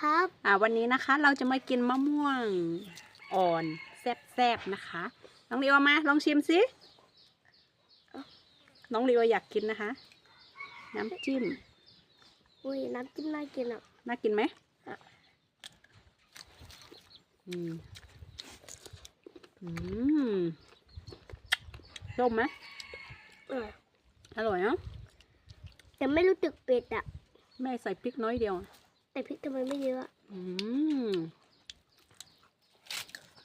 ครับ อ่าวันนี้นะคะ เราจะมากินมะม่วงอ่อนแซ่บๆนะคะน้องลีโอมาลองชิมสิน้องลีโออยากกินนะคะ น้ำจิ้มอุ้ยน้ำจิ้มน่ากินอะน่ากินไหมอะอืมอืมส้มไหมเอออร่อยเนาะแต่ไม่รู้ตึกเป็ดอะแม่ใส่พริกน้อยเดียว แต่พริกทำไมไม่เยอะอะอืม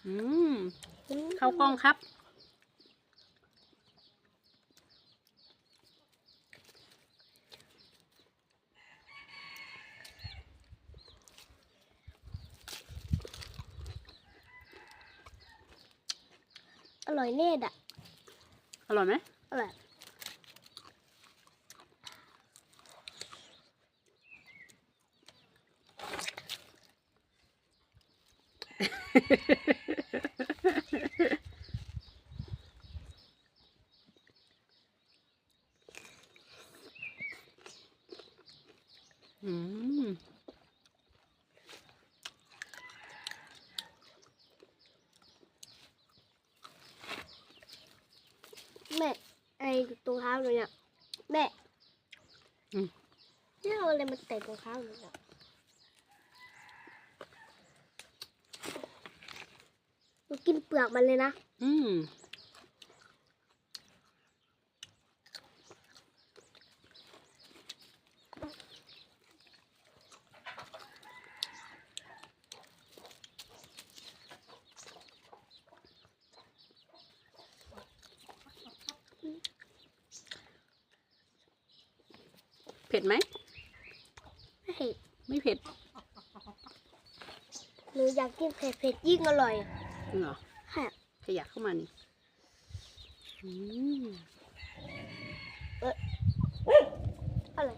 อืม เข้าวกล้องครับ อร่อยแน่ดอะอร่อยไหมอร่อย อืมแม่ไอ้ตรงเท้าหนูเนี่ยแม่อืมนี่เอาอะไรมาแตะตรงเท้าหนูเนี่ย หนูกินเปลือกมันเลยนะ อืมเผ็ดไหมไม่เผ็ด ไม่เผ็ด หนูอยากกินเผ็ดเผ็ดๆยิ่งอร่อยจริง เหรอค่ะขยับเข้ามานี่อืมอร่อย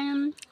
งอ